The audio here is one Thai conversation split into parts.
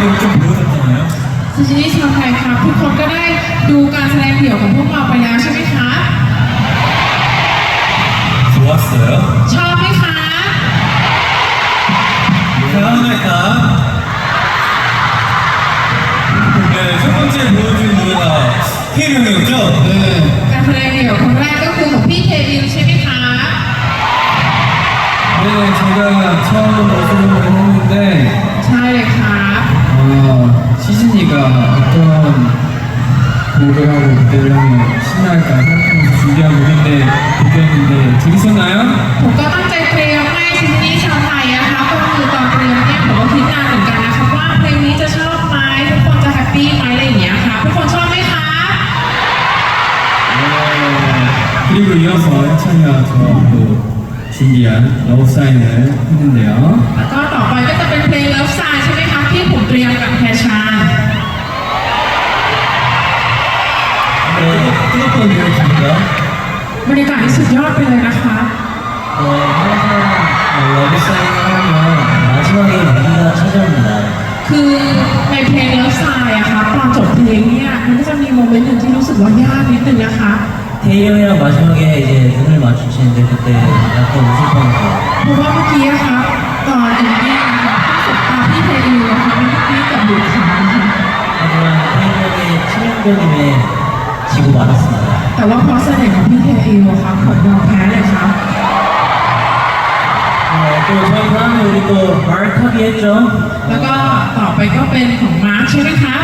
이름이 좀 배워졌잖아 요. ซูชิชวไทยครับ ทุกคนก็ได้ดูการแสดงเดี่ยวของพวกเราไปแล้วใช่ไหมคะ 좋았어 요. ชอบไหมคะ 사랑할 까? 네, 첫 번째 보여준 노래가 K 룡이었 죠? 네. การแสดงเดี่ยวคนแรกก็คือของพี่เทวิวใช่ไหมคะ 네, 제가 처음으로소데ใช่เลยค่ บ 어, 시즌이가 어떤 곡을 하고 그때를 신나할까 생각하면서 준비한 곡인데 곡이었는데 재밌었나요? ผมก็ตั้งใจเตรียมให้ซินนี่ชาวไทยนะคะก็คือตอนเตรียมเนี่ยผมก็คิดนานเหมือนกันนะคะว่าเพลงนี้จะชอบไหมทุกคนจะแฮปปี้ไหมอะไรอย่างเงี้ยค่ะทุกคนชอบไหมคะ 네, 그리고 이어서 해찬이와 저하고 준비한 러브사인을 했는데요 แล้วก็ต่อไปก็จะ คือในเพลง Love Sign อะคะตอนจบเพลงเนี่ยมันก็จะมีโมเมนต์หนึ่งที่รู้สึกว่ายากนิดนึงนะคะ 태희 형이랑 마지막에 이제 눈을 마주치는데 그때 약간 웃을 뻔했어요. เพราะว่าเมื่อกี้อะคะตอนเอ็นดี้นะคะที่สบตาพี่เทอิวอะคะมันเมื่อกี้กับดูดขานะคะ 하지만 태희 형의 치명적임에 지고 말았습니다. แต่ว่าเพราะเสน่ห์ของพี่เทอิวอะคะผมยอมแพ้เลยครับ 어, 또 저희 다음에 우리 또 말타기 했죠? แล้วก็ต่อ ไปก็เป็นของมาร์คใช่ไหมคะ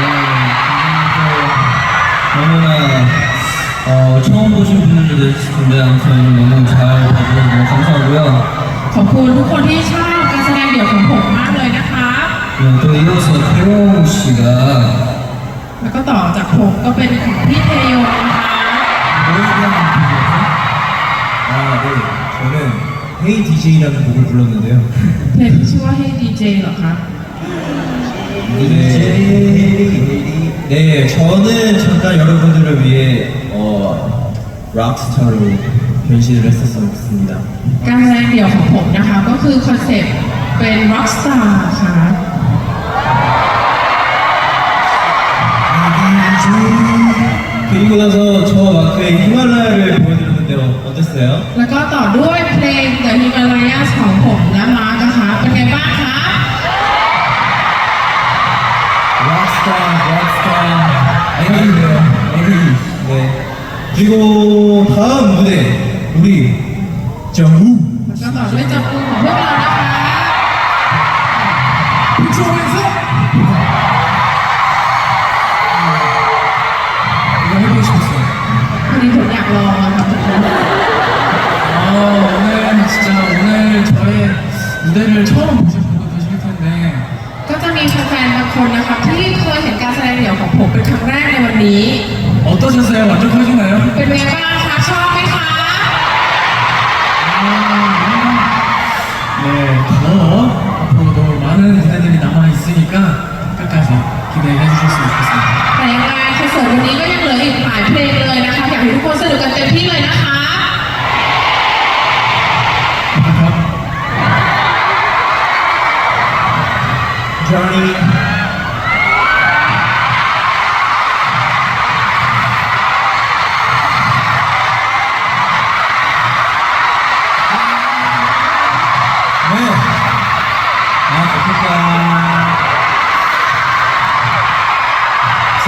네, 너무나 어, 처음 보신 분들도 있을 텐데 아무튼 너무 잘 봐주셔서 너무 감사하고요. ขอบคุณทุกคนที่ชอบการแสดงเดี่ยวของผมมากเลยนะคะ 네, 또 이어서 태용 씨가 แล้วก็ต่อจากผมก็เป็นของพี่เทโยนะคะ 아, 네. 저는 헤이 DJ라는 곡을 불렀는데요. เพลงที่ชื่อว่า Hey DJ เหรอคะ 네. 네, 저는 잠깐 여러분들을 위해 어, 락스타로 변신을 했었습니다. การแสดงเดี่ยวของผมนะคะ ก็คือคอนเซ็ปต์เป็น rockstar ค่ะ 그리고 나서 저 마크의 히말라야를 보여드렸는데 어땠어요? แล้วก็ต่อด้วยเพลง The Himalayas ของผมและมาร์กนะคะ เป็นไงบ้างคะ 락스타, 락스타. 에이네요. 에이. 네. 그리고 다음 무대 우리 정우. แล้วก็ต่อด้วยจับมือของพวกเรานะคะ 이쪽에서 이거 해보고 싶었어요. พอดีผมอยากลองอะค่ะทุกคน 아, 오늘 진짜 오늘 저의 무대를 처음 보신 คนนะคะที่เคยเห็นการแสดงเดี่ยวของผมเป็นครั้งแรกในวันนี้ 어떠셨어요? 만족하시나요? เป็นไงบ้างคะชอบไหมคะ 네, 더 앞으로도 많은 무대들이 남아 있으니까 끝까지 기대해 주셨으면 좋겠습니다. แต่ยังไงคอนเสิร์ตวันนี้ก็ยังเหลืออีกหลายเพลงเลยนะคะ อยากให้ทุกคนสนุกกันเต็มที่เลยนะคะ Johnny.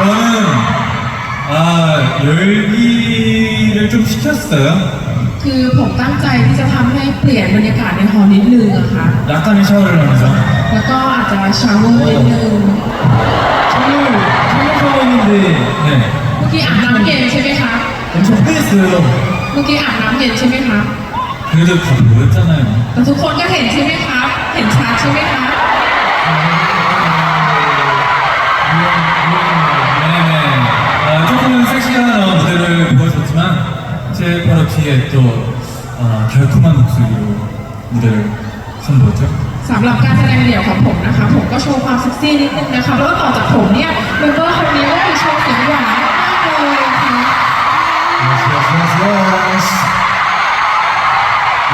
저는, 아, 열기를 좀 식혔어요. คือผมตั้งใจที่จะทำให้เปลี่ยนบรรยากาศในฮอลล์นิดนึงอะค่ะ 약간의 샤워를 하면서. แล้วก็อาจจะชาวเวอร์นิดนึง 처음, 처음 샤워했는데, 네. เมื่อกี้อาบน้ำเย็นใช่ไหมคะ 엄청 후했어요. เมื่อกี้อาบน้ำเย็นใช่ไหมคะ 그래도 다 보였잖아요. แต่ทุกคนก็เห็นใช่ไหมคะ เห็นชัดใช่ไหมคะ 제 바로 뒤에 또 아, 달콤한 목소리로 무대를 선보였죠. สำหรับการแสดงเดี่ยวของผมนะคะ ผมก็โชว์ความเซ็กซี่นิดนึงนะคะ แล้วก็ต่อจากผมเนี่ยเมมเบอร์คนนี้ก็คือโชว์เสียงหวานมากเลยค่ะ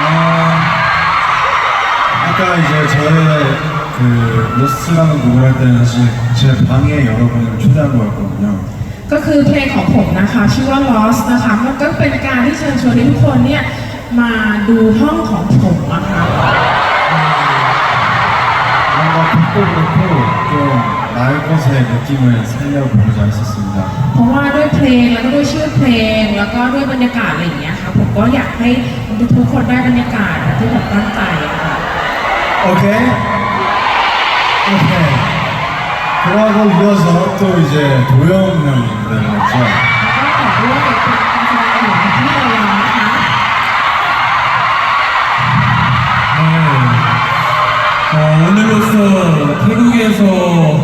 어, 아까 이제 저의 그 로스라는 곡을 할 때는 사실 제 방에 여러분을 초대한 거였거든요. ก็คือเพลงของผมนะคะ ชื่อว่า Lost นะคะ มันก็เป็นการที่เชิญชวนให้ทุกคนเนี่ย มาดูห้องของผมอะคะ 뭔가 빛도 그렇고 좀 마을 것의 느낌을 살려보고자 했었습니다. เพราะว่าด้วยเพลงแล้วก็ด้วยชื่อเพลง แล้วก็ด้วยบรรยากาศอะไรอย่างเงี้ยค่ะผมก็อยากให้ทุกคนได้บรรยากาศแบบที่ผมตั้งใจอะค่ะ 오케이? 오케이. 그러고 이어서 또 이제 도영 형이 무대를 했죠. แล้วก็ต่อด้วยเป็นการแสดงของที่เรายอมนะคะ 네. 어, 오늘로써 태국에서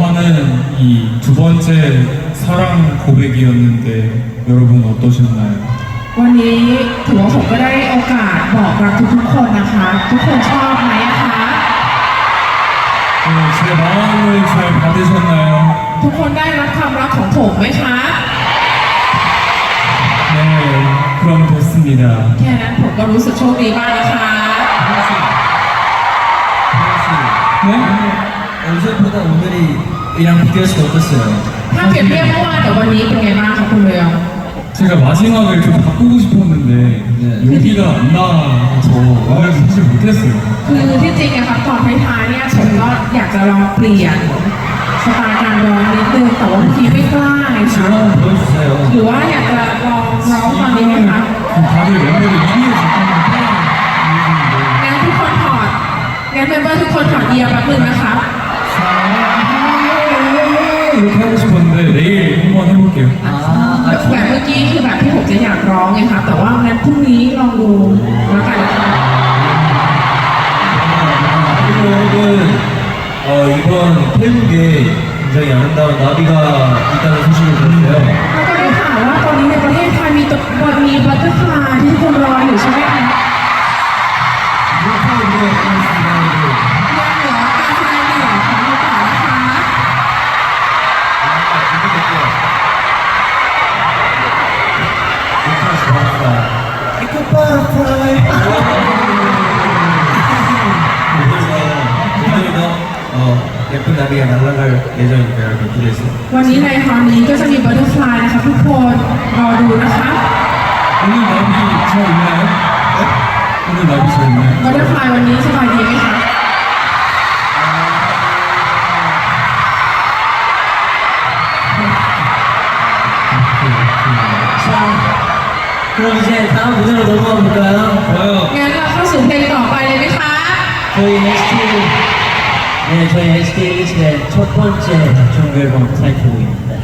하는 이 두 번째 사랑 고백이었는데 여러분 어떠셨나요? วันนี้ถือว่าผมก็ได้โอกาสบอกรักทุกๆคนนะคะ ทุกคนชอบไหม อะคะ 네, 제 마음을 잘 받으셨나요? ทุกคนได้รับความรักของผมไหมคะ 네, 그럼 됐습니다. แค่นั้นผมก็รู้สึกโชคดีมากนะคะ 네? 어제보다 오늘이 이랑 비교했을 때 어땠어요? ถ้าเปรียบเทียบเมื่อวานกับวันนี้เป็นไงบ้างคะคุณเรือง 제가 마지막을 좀 바꾸고 싶었는데 네. 여기가 안 나와서 오늘 사실 못했어요. คือที่จริงอะค่ะตอนท้ายๆเนี่ยผมก็อยากจะลองเปลี่ยนสไตล์การร้องนิดนึงแต่ว่าเมื่อกี้ไม่กล้าไงคะ 한번 보여주세요. หรือว่าอยากจะลองร้องตอนนี้ไหมคะ 지금 다들 멤버들 이해에 잠깐만 빼야 งั้นทุกคนถอดงั้นเมมเบอร์ทุกคนถอดเอียร์แป๊บนึงนะคะ จะอยากร้องไงคะแต่ว่างั้นพรุ่งนี้ลองดูแล้วกันนะคะ 그리고 여러분 어, 이번 태국에 굉장히 아름다운 나비가 있다는 소식을 들었어요. แล้วก็ได้ข่าวว่าตอนนี้ในประเทศไทยมีตัวมีบัต 날아갈 예정인가 요? 미끼에서 วันนี้ในฮอลนี้ก็จะมีบัตเตอร์ฟนะคะทุกคนรอดูนะคะ 오늘 나비 잘 있나 요? 오늘 나비 잘 있나 요? บัตเตอร์ฟลายวันนี้สบายดีไหมคะ 자, 그럼 이제 다음 무대로 넘어가 볼까 요? 좋아 요. งั้นเราเข้าสู่เพลงต่อไปเลยไหมคะ 저희 NCT 네, 저희 NCT 127의 첫 번째 정규 앨범 타이틀곡입니다.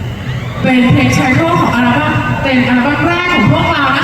เป็นเพลงไทเทลของอัลบั้มเป็นอัลบั้มแรกของพวกเรานะคะ